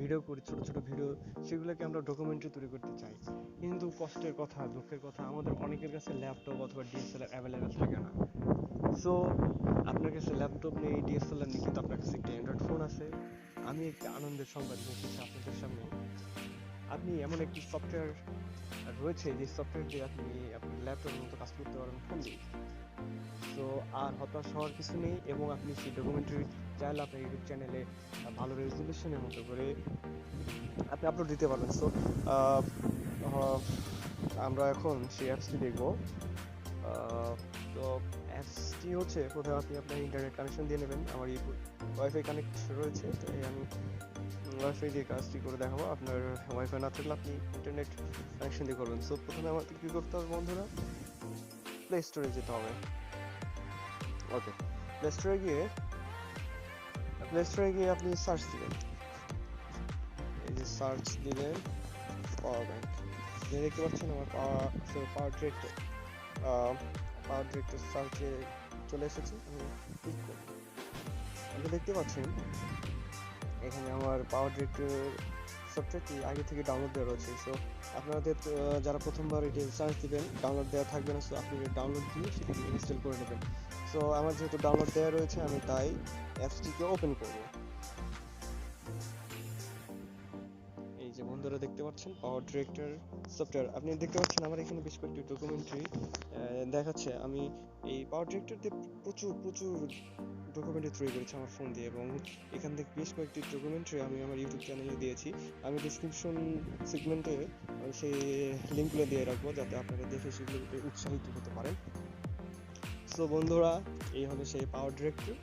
Video করি, ছোট ছোট ভিডিও সেগুলোকে আমরা ডকুমেন্টারি তৈরি করতে চাই। কিন্তু কষ্টের কথা, দুঃখের কথা, আমাদের অনেকের কাছে ল্যাপটপ অথবা ডিএসএলআর অ্যাভেলেবেল থাকে না। সো আপনার কাছে ল্যাপটপ নেই ডিএসএলআর নেই, কিন্তু আপনার কাছে একটি অ্যান্ড্রয়েড ফোন আছে। আমি একটি আনন্দের সংবাদ নিয়ে এসেছি আপনাদের সামনে। আপনি এমন একটি সফটওয়্যার রয়েছে যে সফটওয়্যার দিয়ে আপনি আপনার ল্যাপটপের মতো কাজ করতে পারেন ফোন দিয়ে তো আর হতাশ হওয়ার কিছু নেই এবং আপনি সেই ডকুমেন্টারি চাইলে আপনার ইউটিউব চ্যানেলে ভালো রেজলিউশনের মতো করে আপনি আপলোড দিতে পারবেন। সো আমরা এখন সেই অ্যাপসটি দেখব। তো অ্যাপসটি হচ্ছে, প্রথমে আপনি আপনার ইন্টারনেট কানেকশন দিয়ে নেবেন। আমার এই ওয়াইফাই কানেক্ট রয়েছে, তাই আমি ওয়াইফাই দিয়ে কাজটি করে দেখাবো, আপনার ওয়াইফাই না থাকলে আপনি ইন্টারনেট কানেকশন দিয়ে করবেন। সো প্রথমে আমাদের কী করতে হবে বন্ধুরা? প্লে স্টোরে যেতে হবে। ওকে প্লে স্টোরে গিয়ে প্লে স্টোরে গিয়ে আপনি সার্চ দিবেন। এই যে সার্চ দিলেন পাওয়ার ব্যাংক দেখতে পাচ্ছেন আমার পাওয়ার পাওয়ার ডিরেক্টর পাওয়ার ডিরেক্টর সার্চে চলে এসেছে। আমি ক্লিক করব। আপনি দেখতে পাচ্ছেন এখানে আমার পাওয়ার ডিরেক্টর সফটওয়্যারটি আগে থেকে ডাউনলোড দেওয়া রয়েছে। সো আপনাদের যারা প্রথমবার এটি সার্চ দেবেন ডাউনলোড দেওয়া থাকবে না। সো আপনি ডাউনলোড দিয়ে সেটি ইনস্টল করে নেবেন। সো আমার যেহেতু ডাউনলোড দেওয়া রয়েছে, আমি তাই অ্যাপসটিকে ওপেন করব। বন্ধুরা দেখতে পাচ্ছেন পাওয়ার ডিরেক্টর সফটওয়্যার আপনি দেখতে পাচ্ছেন আমার এখানে বেশ কয়েকটি ডকুমেন্টারি দেখাচ্ছে। আমি এই পাওয়ার ডিরেক্টর দিয়ে প্রচুর প্রচুর ডকুমেন্টারি তৈরি করেছি আমার ফোন দিয়ে এবং এখান থেকে বেশ কয়েকটি ডকুমেন্টারি আমি আমার ইউটিউব চ্যানেলে দিয়েছি। আমি ডিসক্রিপশন সেগমেন্টে সেই লিঙ্কগুলো দিয়ে রাখব যাতে আপনারা দেখে সেগুলোতে উৎসাহিত হতে পারেন। সো বন্ধুরা, এই হলো সেই পাওয়ার ডিরেক্টর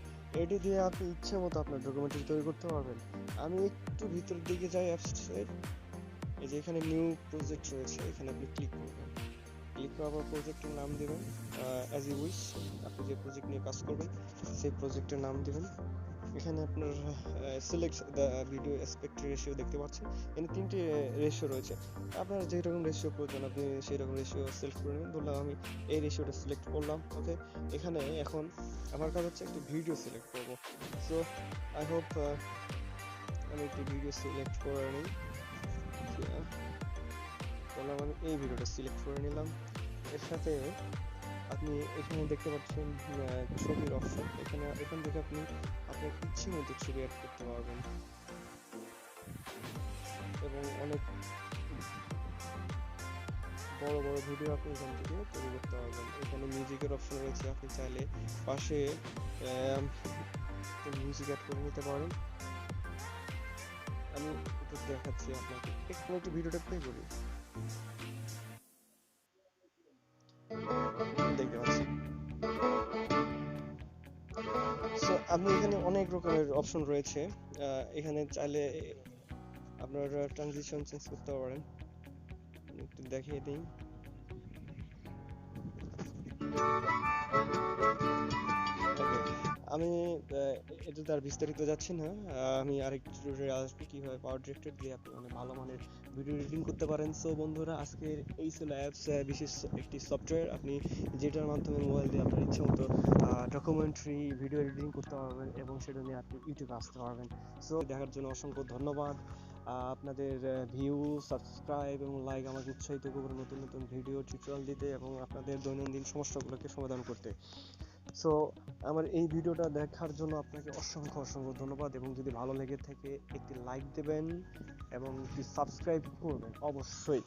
এটি দিয়ে আপনি ইচ্ছে মতো আপনার ডকুমেন্টারি তৈরি করতে পারবেন। আমি একটু ভিতরের দিকে যাই অ্যাপসের এই যে এখানে নিউ প্রজেক্ট রয়েছে, এখানে আপনি ক্লিক করবেন। ক্লিক করার পর প্রজেক্টের নাম দেবেন অ্যাজ ইউ উইশ আপনি যে প্রজেক্ট নিয়ে কাজ করবেন, সেই প্রজেক্টের নাম দেবেন। এখানে আপনার select the video aspect ratio দেখতে পাচ্ছেন। এখানে তিনটি রেশিও রয়েছে। আপনার যেই রকম রেশিও প্রয়োজন, আপনি সেই রকম রেশিও সিলেক্ট করে নেবেন। ধরলাম আমি এই রেশিওটা সিলেক্ট করলাম ওকে এখানে এখন আমার কাজ হচ্ছে একটি ভিডিও সিলেক্ট করব। সো আই হোপ আমি একটি ভিডিও সিলেক্ট করে নিই। বললাম আমি এই ভিডিওটা সিলেক্ট করে নিলাম। এর সাথে আপনি এখানে দেখতে পাচ্ছেন ছবির অপশন। এখানে, এখান থেকে আপনি আপনার ইচ্ছে মতো ছবি অ্যাড করতে পারবেন। এবং অনেক বড় বড় ভিডিও আপনি এখান থেকে তৈরি করতে পারবেন। এখানে মিউজিকের অপশন রয়েছে। আপনি চাইলে পাশে মিউজিক অ্যাড করে নিতে পারেন। আমি একটু দেখাচ্ছি আপনাকে। একটু একটু ভিডিওটা প্লে করি। দেখতে পাচ্ছেন আপনি এখানে অনেক রকমের অপশন রয়েছে। এখানে চাইলে আপনার ট্রানজিশন চেঞ্জ করতে পারেন। একটু দেখিয়ে দিই। আমি আহ, এটাতে আর বিস্তারিত যাচ্ছি না। আমি আরেকটু টিউটোরিয়াল আসবে কীভাবে পাওয়ার ডিরেক্টর দিয়ে আপনি অনেক ভালো মানের ভিডিও এডিটিং করতে পারেন। সো বন্ধুরা আজকের এই ছিল অ্যাপস বিশেষ একটি সফটওয়্যার আপনি যেটার মাধ্যমে মোবাইল দিয়ে আপনার ইচ্ছে মতো ডকুমেন্টারি ভিডিও এডিটিং করতে পারবেন এবং সেটা নিয়ে আপনি ইউটিউবে আসতে পারবেন। সো দেখার জন্য অসংখ্য ধন্যবাদ। আপনাদের ভিউ সাবস্ক্রাইব এবং লাইক আমাকে উৎসাহিত করবে নতুন নতুন ভিডিও টিউটোরিয়াল দিতে এবং আপনাদের দৈনন্দিন সমস্যাগুলোকে সমাধান করতে। সো আমার এই ভিডিওটা দেখার জন্য আপনাকে অসংখ্য অসংখ্য ধন্যবাদ এবং যদি ভালো লেগে থাকে একটি লাইক দেবেন এবং একটি সাবস্ক্রাইব করবেন, অবশ্যই।